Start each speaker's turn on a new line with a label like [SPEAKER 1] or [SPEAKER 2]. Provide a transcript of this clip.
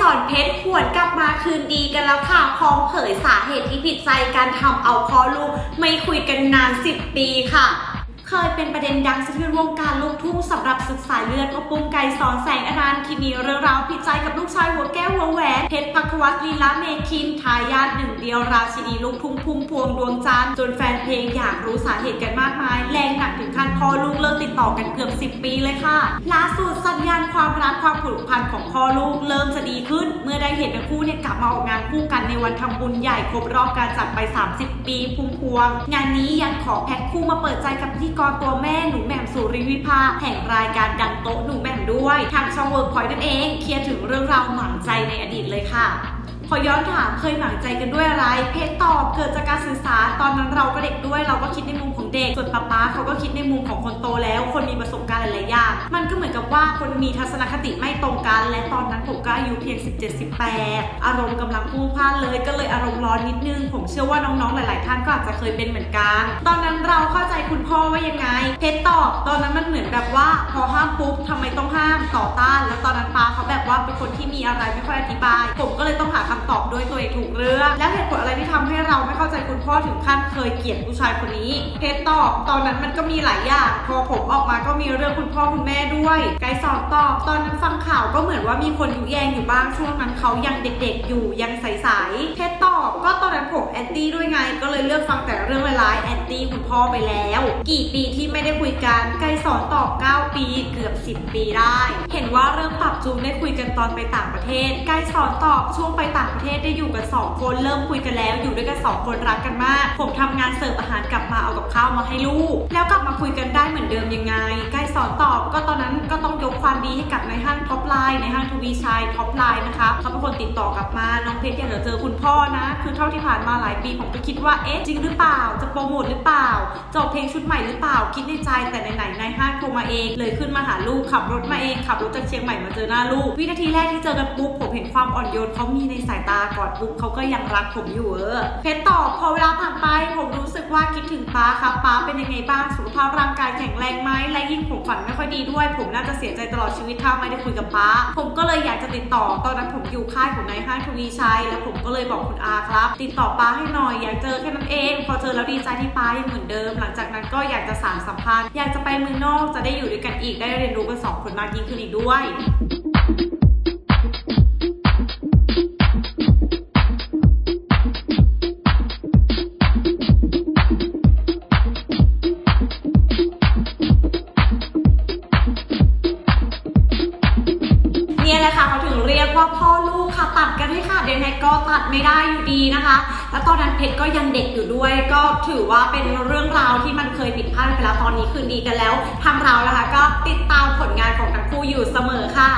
[SPEAKER 1] สอนเพชรหวนกลับมาคืนดีกันแล้วค่ะพร้อมเผยสาเหตุที่ผิดใจการทำเอาพ่อลูกไม่คุยกันนาน 10 ปีค่ะ เคยเป็นประเด็นดังสะเทือนวงการลูกทุ่งสำหรับศึกสายเลือดก็ปุ้มไก่สอนแสงอนันต์ที่มีเรื่องราวผิดใจกับลูกชายหัวแก้วหัวแหวนเพชรพักวัตรลีลาเมคินทายาทหนึ่งเดียวราชินีลูกทุ่งพุ่มพวงดวงจันทร์จนแฟนเพลงอยากรู้สาเหตุกันมากมาย แรงหนักถึงขั้นพ่อลูกเลิกติดต่อกันเกือบ 10 ปีเลยค่ะล่าสุดสัญญาณความรักความผูกพันของพ่อลูกเริ่มจะดีขึ้น เมื่อได้เห็นทั้งคู่เนี่ยกลับมาออกงานคู่กันในวันทำบุญใหญ่ครบรอบการจัดไป 30 ปีพุ่มพวง งานนี้ยังขอแพ็คคู่มาเปิดใจกับพิธีกรตัวแม่หนูแหม่มสุริวิภาแห่งรายการดังโต๊ะหนูแหม่มด้วย ทางช่องเวิร์กพอยต์นั่นเองเคลียร์ถึงเรื่องราวหมางใจในอดีตเลยค่ะพอย้อนถามเคยหมางใจกันด้วยอะไร เพจตอบเกิดจากการสื่อสารตอนนั้นเราก็เด็กด้วย เราก็คิดในมุมของเด็ก ส่วนป๊าป๊าเขาก็คิดในมุมของคนโตแล้ว คนมีประสบการณ์หลายๆอย่างมันก็เหมือนกับว่าคนมีทัศนคติไม่ตรงกัน และตอนนั้นผมก็อายุเพียง 17-18 อารมณ์กำลังพุ่งพล่านเลย ก็เลยอารมณ์ร้อนนิดนึง ผมเชื่อว่าน้องๆหลาย ๆ ท่านก็อาจจะเคยเป็นเหมือนกัน ตอน ยังไงเพจตอบตอนนั้นมันเหมือนแบบว่า พอห้ามปุ๊บทำไมต้องห้ามต่อต้าน แล้วตอนนั้นป้าเขาแบบว่าเป็นคนที่มีอะไรไม่ค่อยอธิบาย ผมก็เลยต้องหาคำตอบด้วยตัวเองถูกเรื่อง แล้วเหตุผลอะไรที่ทำให้เราไม่เข้าใจคุณพ่อถึงขั้นเคยเกลียดผู้ชายคนนี้เพจตอบตอนนั้นมันก็มีหลายอย่างพอผมออกมาก็มีเรื่องคุณพ่อคุณแม่ด้วย ไกด์สอนตอบตอนนั้นฟังข่าวก็เหมือนว่ามีคนยุแยงอยู่บ้างช่วงนั้นเขายังเด็ก ๆ อยู่ยังใสๆเพจตอบก็ตอนนั้น อนตี้ด้วยไง ก็เลยเลือกฟังแต่เรื่องร้ายๆแอนตี้คุณพ่อไปแล้ว กี่ปีที่ไม่ได้คุยกันไกด์สอนตอบ9ปีเกือบ 10 ปีได้ เห็นว่าเริ่มปรับจูนได้คุยกันตอนไปต่างประเทศไกด์สอนตอบช่วงไปต่างประเทศได้อยู่กัน 2 คนเริ่มคุยกันแล้วอยู่ด้วยกัน 2 คนรักกันมาก ผมทำงานเสิร์ฟอาหารกลับมาเอากับข้าวมาให้ลูก แล้วกลับมาคุยกันได้เหมือนเดิมยังไง สอนตอบก็ตอนนั้นก็ต้องยกความดีให้กับในห้างท็อปไลน์ในห้างทวีชัยท็อปไลน์นะคะเขาเป็นคนติดต่อกลับมาน้องเพชรอยากจะเจอคุณพ่อนะ คือเท่าที่ผ่านมาหลายปีผมก็คิดว่าเอ๊ะจริงหรือเปล่า จะโปรโมทหรือเปล่าจะออกเพลงชุดใหม่หรือเปล่าคิดในใจแต่ไหนๆในห้างโทรมาเอง เลยขึ้นมาหาลูกขับรถมาเองขับรถจากเชียงใหม่มาเจอหน้าลูกวินาทีแรกที่เจอกันปุ๊บผมเห็นความอ่อนโยนเขามีในสายตากอนปุ๊บเขาก็ยังรักผมอยู่เออเพชรตอบพอเวลาผ่านไปผมรู ว่าคิดถึงป้าครับป้าเป็นยังไงบ้างสุขภาพร่างกายแข็งแรงไหมและยิ่งผมฝันไม่ค่อยดีด้วย ผมน่าจะเสียใจตลอดชีวิตถ้าไม่ได้คุยกับป้า ผมก็เลยอยากจะติดต่อตอนนั้นผมอยู่ค่ายของนายห้างทวีชัยแล้วผมก็เลยบอกคุณอาครับ ติดต่อป้าให้หน่อยอยากเจอแค่นั้นเอง พอเจอแล้วดีใจที่ป้ายังเหมือนเดิม หลังจากนั้นก็อยากจะสานสัมพันธ์อยากจะไปเมืองนอกจะได้อยู่ด้วยกันอีกได้เรียนรู้กันสองคนมากยิ่งขึ้นอีกด้วย นะคะเขาถึงเรียกว่าพ่อลูกค่ะตัดกันให้ขาดยังไงก็ตัดไม่ได้อยู่ดีนะคะ แล้วตอนนั้นเพชรก็ยังเด็กอยู่ด้วย ก็ถือว่าเป็นเรื่องราวที่มันเคยผิดพลาดไปแล้วตอนนี้คืนดีกันแล้วทางเรานะคะ ก็ติดตามผลงานของทั้งคู่อยู่เสมอค่ะ